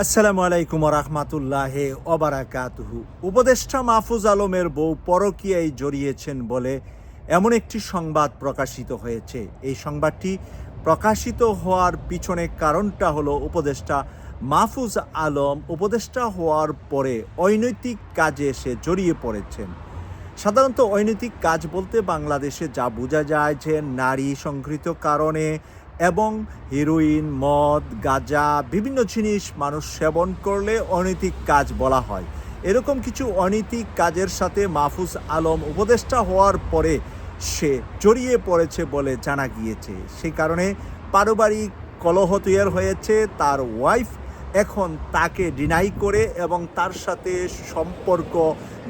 আসসালামু আলাইকুম রহমাতুল্লাহ ওবারাকাতুহু উপদেষ্টা মাহফুজ আলমের বউ পরকীয়ায় জড়িয়েছেন বলে এমন একটি সংবাদ প্রকাশিত হয়েছে। এই সংবাদটি প্রকাশিত হওয়ার পিছনে কারণটা হলো উপদেষ্টা মাহফুজ আলম উপদেষ্টা হওয়ার পরে অনৈতিক কাজে সে জড়িয়ে পড়েছেন। সাধারণত অনৈতিক কাজ বলতে বাংলাদেশে যা বোঝা যায় যে নারী সংকৃত কারণে এবং হিরোইন মদ, গাঁজা, বিভিন্ন জিনিস মানুষ সেবন করলে অনৈতিক কাজ বলা হয়। এরকম কিছু অনৈতিক কাজের সাথে মাহফুজ আলম উপদেষ্টা হওয়ার পরে সে জড়িয়ে পড়েছে বলে জানা গিয়েছে। সেই কারণে পারিবারিক কলহ তৈরি হয়েছে, তার ওয়াইফ এখন তাকে ডিনাই করে এবং তার সাথে সম্পর্ক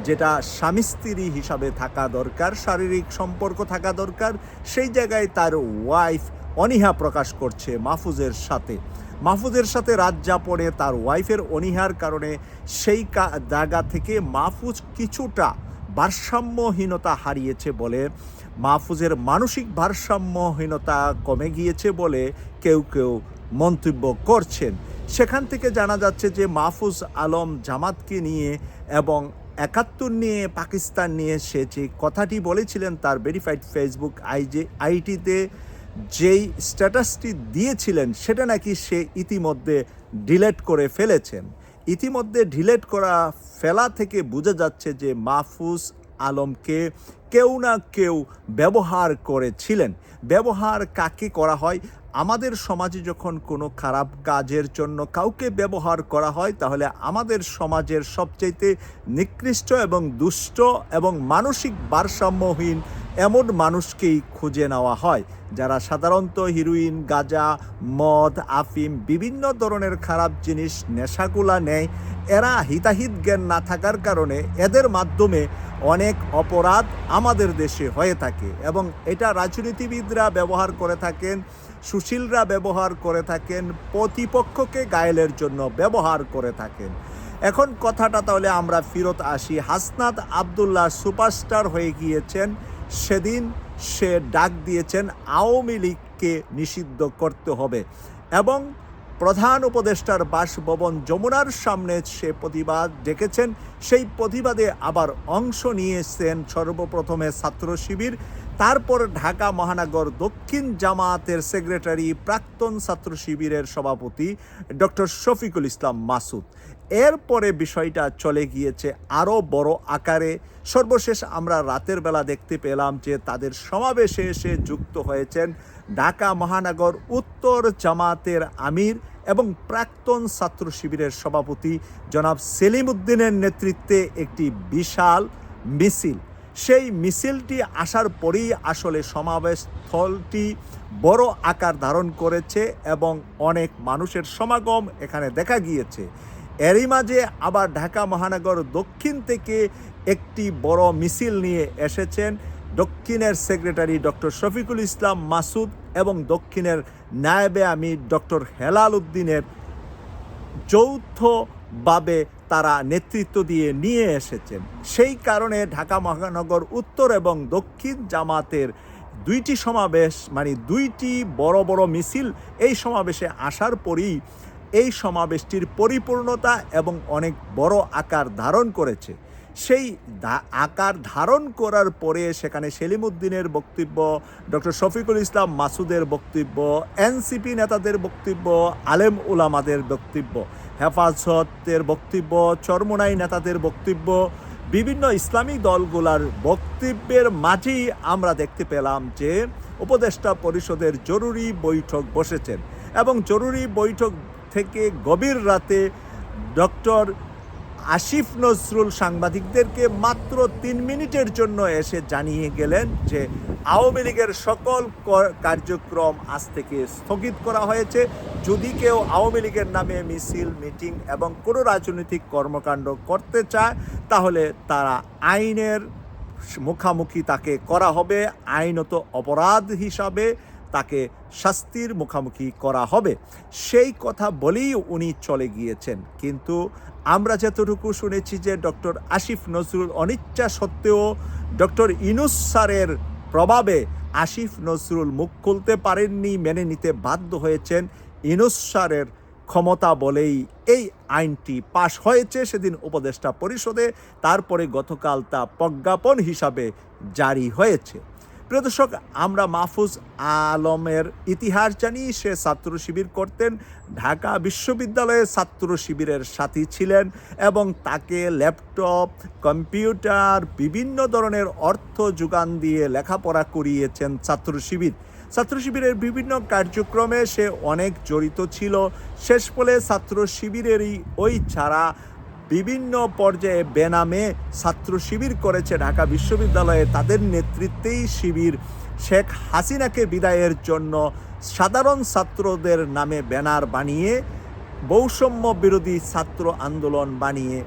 যেটা স্বামী স্ত্রী হিসাবে থাকা দরকার, শারীরিক সম্পর্ক থাকা দরকার, সেই জায়গায় তার ওয়াইফ অনীহা প্রকাশ করছে মাহফুজের সাথে। মাহফুজের সাথে রাত যাপনে তার ওয়াইফের অনীহার কারণে সেই জায়গা থেকে মাহফুজ কিছুটা ভারসাম্যহীনতা হারিয়েছে বলে, মাহফুজের মানসিক ভারসাম্যহীনতা কমে গিয়েছে বলে কেউ কেউ মন্তব্য করছেন। সেখান থেকে জানা যাচ্ছে যে মাহফুজ আলম জামাতকে নিয়ে এবং একাত্তর নিয়ে পাকিস্তান নিয়ে সে যে কথাটি বলেছিলেন তার ভেরিফাইড ফেসবুক আইজে আইটিতে যেই স্ট্যাটাসটি দিয়েছিলেন, সেটা নাকি সে ইতিমধ্যে ডিলেট করে ফেলেছেন। ইতিমধ্যে ডিলেট করা ফেলা থেকে বোঝা যাচ্ছে যে মাহফুজ আলমকে কেউ না কেউ ব্যবহার করেছিলেন। ব্যবহার কাকে করা হয়? আমাদের সমাজে যখন কোনো খারাপ কাজের জন্য কাউকে ব্যবহার করা হয়, তাহলে আমাদের সমাজের সবচাইতে নিকৃষ্ট এবং দুষ্ট এবং মানসিক ভারসাম্যহীন এমন মানুষকেই খুঁজে নেওয়া হয়, যারা সাধারণত হিরোইন, গাঁজা, মদ, আফিম, বিভিন্ন ধরনের খারাপ জিনিস, নেশাগুলা নেয়। এরা হিতাহিত জ্ঞান না থাকার কারণে এদের মাধ্যমে অনেক অপরাধ আমাদের দেশে হয়ে থাকে এবং এটা রাজনীতিবিদরা ব্যবহার করে থাকেন, সুশীলরা ব্যবহার করে থাকেন, প্রতিপক্ষকে গায়েলের জন্য ব্যবহার করে থাকেন। এখন কথাটা তাহলে আমরা ফিরত আসি। হাসনাত আবদুল্লাহ সুপারস্টার হয়ে গিয়েছেন। সেদিন সে ডাক দিয়েছেন, আওয়ামী লীগকে নিষিদ্ধ করতে হবে। এবং প্রধান উপদেষ্টার বাসভবন যমুনার সামনে সে প্রতিবাদ ডেকেছেন। সেই প্রতিবাদে আবার অংশ নিয়েছেন সর্বপ্রথমে ছাত্র শিবির তারপর ঢাকা মহানগর দক্ষিণ জামায়াতের সেক্রেটারি প্রাক্তন ছাত্র শিবিরের সভাপতি ডক্টর শফিকুল ইসলাম মাসুদ। এরপরে বিষয়টা চলে গিয়েছে আরও বড় আকারে। সর্বশেষ আমরা রাতের বেলা দেখতে পেলাম যে তাদের সমাবেশে এসে যুক্ত হয়েছেন ঢাকা মহানগর উত্তর জামাতের আমির এবং প্রাক্তন ছাত্র শিবিরের সভাপতি জনাব সেলিম উদ্দিনের নেতৃত্বে একটি বিশাল মিছিল। সেই মিছিলটি আসার পরেই আসলে সমাবেশ স্থলটি বড় আকার ধারণ করেছে এবং অনেক মানুষের সমাগম এখানে দেখা গিয়েছে। এরই মাঝে আবার ঢাকা মহানগর দক্ষিণ থেকে একটি বড় মিছিল নিয়ে এসেছেন দক্ষিণের সেক্রেটারি ডক্টর শফিকুল ইসলাম মাসুদ এবং দক্ষিণের নায়েবে আমি ডক্টর হেলাল উদ্দিনের যৌথভাবে তারা নেতৃত্ব দিয়ে নিয়ে এসেছেন। সেই কারণে ঢাকা মহানগর উত্তর এবং দক্ষিণ জামাতের দুইটি সমাবেশ মানে দুইটি বড় বড় মিছিল এই সমাবেশে আসার পরেই এই সমাবেশটির পরিপূর্ণতা এবং অনেক বড় আকার ধারণ করেছে। সেই আকার ধারণ করার পরে সেখানে সেলিম উদ্দিনের বক্তব্য, ডক্টর শফিকুল ইসলাম মাসুদের বক্তব্য, এনসিপি নেতাদের বক্তব্য, আলেম উলামাদের বক্তব্য, হেফাজতের বক্তব্য, চরমোনাই নেতাদের বক্তব্য, বিভিন্ন ইসলামী দলগুলার বক্তব্যের মাঝেই আমরা দেখতে পেলাম যে উপদেষ্টা পরিষদের জরুরি বৈঠক বসেছেন এবং জরুরি বৈঠক থেকে গভীর রাতে ডক্টর আসিফ নজরুল সাংবাদিকদেরকে মাত্র তিন মিনিটের জন্য এসে জানিয়ে গেলেন যে আওয়ামী লীগের সকল কার্যক্রম আজ থেকে স্থগিত করা হয়েছে। যদি কেউ আওয়ামী লীগের নামে মিছিল, মিটিং এবং কোনো রাজনৈতিক কর্মকাণ্ড করতে চায়, তাহলে তারা আইনের মুখামুখি তাকে করা হবে। আইনত অপরাধ হিসাবে তাকে শাস্তির মুখামুখি করা হবে। সেই কথা বলেই উনি চলে গিয়েছেন। কিন্তু আমরা যতটুকু শুনেছি যে ডক্টর আসিফ নজরুল অনিচ্ছা সত্ত্বেও ডক্টর ইনুস স্যারের প্রভাবে আসিফ নজরুল মুখ খুলতে পারেননি, মেনে নিতে বাধ্য হয়েছেন। ইনুস স্যারের ক্ষমতা বলেই এই আইনটি পাশ হয়েছে সেদিন উপদেষ্টা পরিষদে। তারপরে গতকাল তা প্রজ্ঞাপন হিসাবে জারি হয়েছে। প্রিয় দর্শক, আমরা মাহফুজ আলমের ইতিহাস জানি। সে ছাত্র শিবির করতেন। ঢাকা বিশ্ববিদ্যালয়ে ছাত্র শিবিরের সাথী ছিলেন এবং তাকে ল্যাপটপ, কম্পিউটার, বিভিন্ন ধরনের অর্থ যোগান দিয়ে লেখাপড়া করিয়েছেন ছাত্র শিবির। ছাত্র শিবিরের বিভিন্ন কার্যক্রমে সে অনেক জড়িত ছিল। শেষ ফলে ছাত্র শিবিরেরই ওই ছাড়া বিভিন্ন পর্যায়ে বেনামে ছাত্র শিবির করেছে ঢাকা বিশ্ববিদ্যালয়ে। তাদের নেতৃত্বেই শিবির। শেখ হাসিনাকে বিদায়ের জন্য সাধারণ ছাত্রদের নামে ব্যানার বানিয়ে, বৈষম্য বিরোধী ছাত্র আন্দোলন বানিয়ে,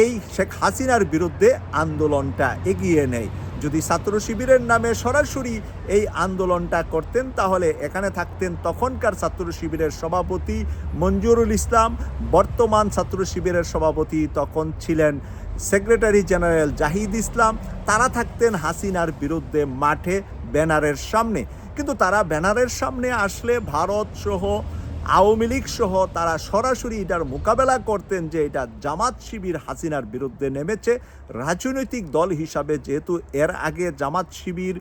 এই শেখ হাসিনার বিরুদ্ধে আন্দোলনটা এগিয়ে নেয়। যদি ছাত্র শিবিরের নামে সরাসরি এই আন্দোলনটা করতেন, তাহলে এখানে থাকতেন তখনকার ছাত্র শিবিরের সভাপতি মঞ্জুরুল ইসলাম। বর্তমান ছাত্র শিবিরের সভাপতি তখন ছিলেন সেক্রেটারি জেনারেল জাহিদ ইসলাম। তারা থাকতেন হাসিনার বিরুদ্ধে মাঠে ব্যানারের সামনে। কিন্তু তারা ব্যানারের সামনে আসলে ভারত সহ আওয়ামী লীগ সহ তারা সরাসরি এটার মোকাবেলা করতেন যে এটা জামাত শিবির হাসিনার বিরুদ্ধে নেমেছে। রাজনৈতিক দল হিসাবে যেহেতু এর আগে জামাত শিবির,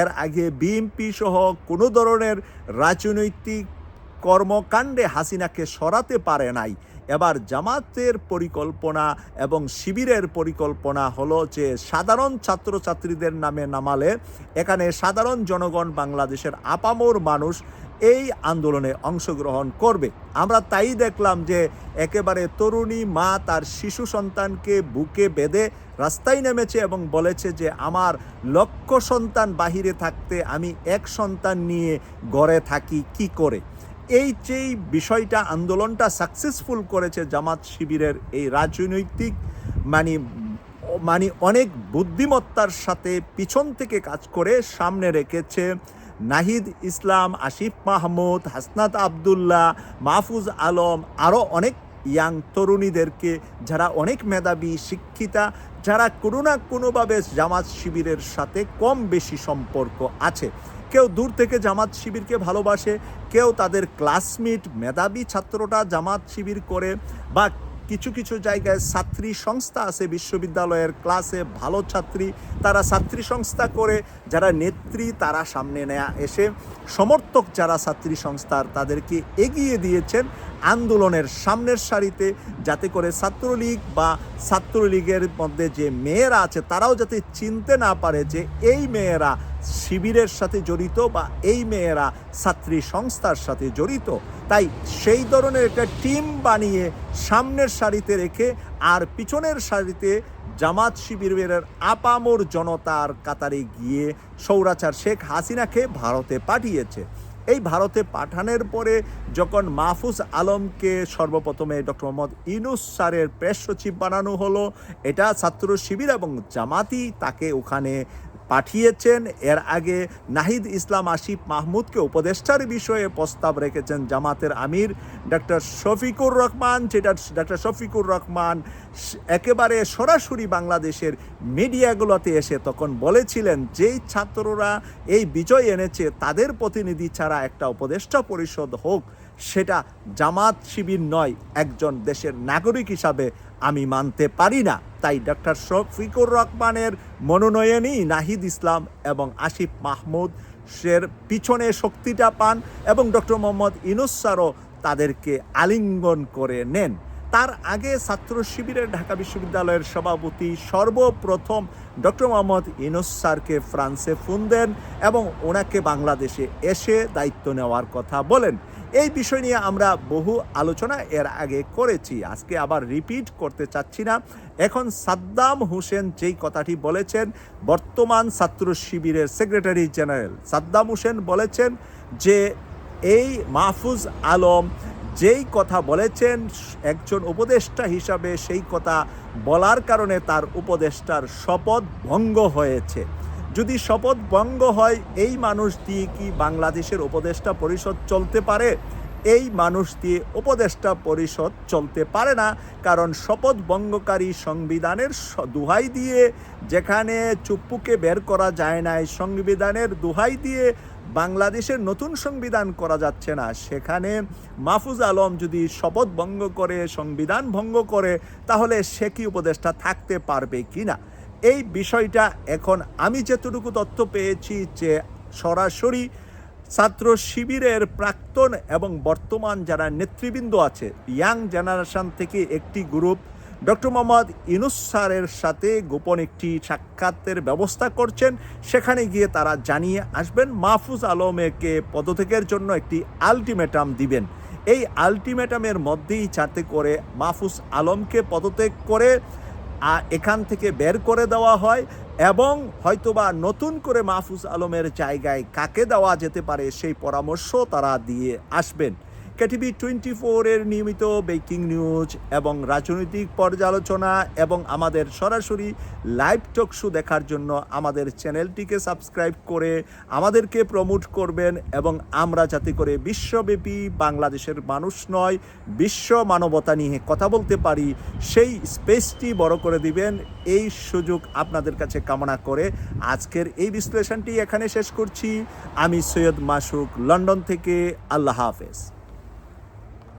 এর আগে বিএনপি সহ কোনো ধরনের রাজনৈতিক কর্মকাণ্ডে হাসিনাকে সরাতে পারে নাই। এবার জামাতের পরিকল্পনা এবং শিবিরের পরিকল্পনা হলো যে সাধারণ ছাত্রছাত্রীদের নামে নামালে এখানে সাধারণ জনগণ বাংলাদেশের আপামোর মানুষ এই আন্দোলনে অংশগ্রহণ করবে। আমরা তাই দেখলাম যে একেবারে তরুণী মা তার শিশু সন্তানকে বুকে বেঁধে রাস্তায় নেমেছে এবং বলেছে যে, আমার লক্ষ সন্তান বাহিরে থাকতে আমি এক সন্তান নিয়ে গড়ে থাকি, কি করে? এই যেই বিষয়টা আন্দোলনটা সাকসেসফুল করেছে জামাত শিবিরের এই রাজনৈতিক মানে মানে অনেক বুদ্ধিমত্তার সাথে পিছন থেকে কাজ করে সামনে রেখেছে নাহিদ ইসলাম আসিফ মাহমুদ, হাসনাত আবদুল্লাহ, মাহফুজ আলম আরও অনেক ইয়াং তরুণীদেরকে যারা অনেক মেধাবী, শিক্ষিতা, যারা কোনো না কোনোভাবে জামাত শিবিরের সাথে কম বেশি সম্পর্ক আছে। কেউ দূর থেকে জামাত শিবিরকে ভালোবাসে, কেউ তাদের ক্লাসমেট মেধাবী ছাত্রটা জামাত শিবির করে বা কিছু কিছু জায়গায় ছাত্রী সংস্থা আছে, বিশ্ববিদ্যালয়ের ক্লাসে ভালো ছাত্রী, তারা ছাত্রী সংস্থা করে, যারা নেত্রী তারা সামনে নেয়া এসে সমর্থক যারা ছাত্রী সংস্থার তাদেরকে এগিয়ে দিয়েছেন আন্দোলনের সামনের সারিতে, যাতে করে ছাত্রলীগ বা ছাত্রলীগের মধ্যে যে মেয়েরা আছে, তারাও যাতে চিনতে না পারে যে এই মেয়েরা শিবিরের সাথে জড়িত বা এই মেয়েরা ছাত্রী সংস্থার সাথে জড়িত। তাই সেই ধরনের একটা টিম বানিয়ে সামনের সারিতে রেখে আর পিছনের সারিতে জামাত শিবিরের আপামর জনতার কাতারে গিয়ে সৌরাচার শেখ হাসিনাকে ভারতে পাঠিয়েছে। এই ভারতে পাঠানোর পরে যখন মাহফুজ আলমকে সর্বপ্রথমে ডক্টর মোহাম্মদ ইনুস স্যারের প্রেস সচিব বানানো হলো, এটা ছাত্র শিবির এবং জামাতি তাকে ওখানে পাঠিয়েছেন। এর আগে নাহিদ ইসলাম আসিফ মাহমুদকে উপদেষ্টার বিষয়ে প্রস্তাব রেখেছেন জামাতের আমির ডক্টর শফিকুর রহমান। যেটা ডক্টর শফিকুর রহমান একেবারে সরাসরি বাংলাদেশের মিডিয়াগুলোতে এসে তখন বলেছিলেন যেই ছাত্ররা এই বিজয় এনেছে, তাদের প্রতিনিধি ছাড়া একটা উপদেষ্টা পরিষদ হোক। সেটা জামাত শিবির নয়, একজন দেশের নাগরিক হিসাবে আমি মানতে পারি না। তাই ডক্টর শফিকুর রহমানের মনোনয়নই নাহিদ ইসলাম এবং আসিফ মাহমুদ সের পিছনে শক্তিটা পান এবং ডক্টর মোহাম্মদ ইনুস স্যারও তাদেরকে আলিঙ্গন করে নেন। তার আগে ছাত্র শিবিরের ঢাকা বিশ্ববিদ্যালয়ের সভাপতি সর্বপ্রথম ডক্টর মোহাম্মদ ইনুস ফ্রান্সে ফোন দেন এবং ওনাকে বাংলাদেশে এসে দায়িত্ব নেওয়ার কথা বলেন। এই বিষয় নিয়ে আমরা বহু আলোচনা এর আগে করেছি। আজকে আবার রিপিট করতে চাচ্ছি না। এখন সাদ্দাম হোসেন যেই কথাটি বলেছেন, বর্তমান ছাত্র শিবিরের সেক্রেটারি জেনারেল সাদ্দাম হোসেন বলেছেন যে, এই মাহফুজ আলম যেই কথা বলেছেন, একজন উপদেষ্টা হিসাবে সেই কথা বলার কারণে তার উপদেষ্টার শপথ ভঙ্গ হয়েছে। যদি শপথ ভঙ্গ হয়, এই মানুষ দিয়ে কি বাংলাদেশের উপদেষ্টা পরিষদ চলতে পারে? এই মানুষ দিয়ে উপদেষ্টা পরিষদ চলতে পারে না, কারণ শপথ ভঙ্গকারী সংবিধানের দোহাই দিয়ে যেখানে চুপ্পুকে বের করা যায় না এই সংবিধানের দুহাই দিয়ে বাংলাদেশের নতুন সংবিধান করা যাচ্ছে না। সেখানে মাহফুজ আলম যদি শপথ ভঙ্গ করে, সংবিধান ভঙ্গ করে, তাহলে সে কি উপদেষ্টা থাকতে পারবে কি না এই বিষয়টা এখন আমি যেতটুকু তথ্য পেয়েছি যে সরাসরি ছাত্র শিবিরের প্রাক্তন এবং বর্তমান যারা নেতৃবৃন্দ আছে, ইয়াং জেনারেশন থেকে একটি গ্রুপ, ডক্টর মোহাম্মদ ইনুস স্যারের সাথে গোপন একটি সাক্ষাতের ব্যবস্থা করছেন। সেখানে গিয়ে তারা জানিয়ে আসবেন, মাহফুজ আলমেকে পদত্যাগের জন্য একটি আলটিমেটাম দিবেন। এই আলটিমেটামের মধ্যেই যাতে করে মাহফুজ আলমকে পদত্যাগ করে এখান থেকে বের করে দেওয়া হয় এবং হয়তোবা নতুন করে মাহফুজ আলমের জায়গায় কাকে দেওয়া যেতে পারে সেই পরামর্শ তারা দিয়ে আসবেন। কেটিভি টোয়েন্টি ফোরের নিয়মিত বেকিং নিউজ এবং রাজনৈতিক পর্যালোচনা এবং আমাদের সরাসরি লাইভ টক শো দেখার জন্য আমাদের চ্যানেলটিকে সাবস্ক্রাইব করে আমাদেরকে প্রমোট করবেন এবং আমরা যাতে করে বিশ্বব্যাপী বাংলাদেশের মানুষ নয়, বিশ্ব মানবতা নিয়ে কথা বলতে পারি, সেই স্পেসটি বড় করে দিবেন। এই সুযোগ আপনাদের কাছে কামনা করে আজকের এই বিশ্লেষণটি এখানে শেষ করছি। আমি সৈয়দ মাসুক, লন্ডন থেকে। আল্লাহ হাফেজ।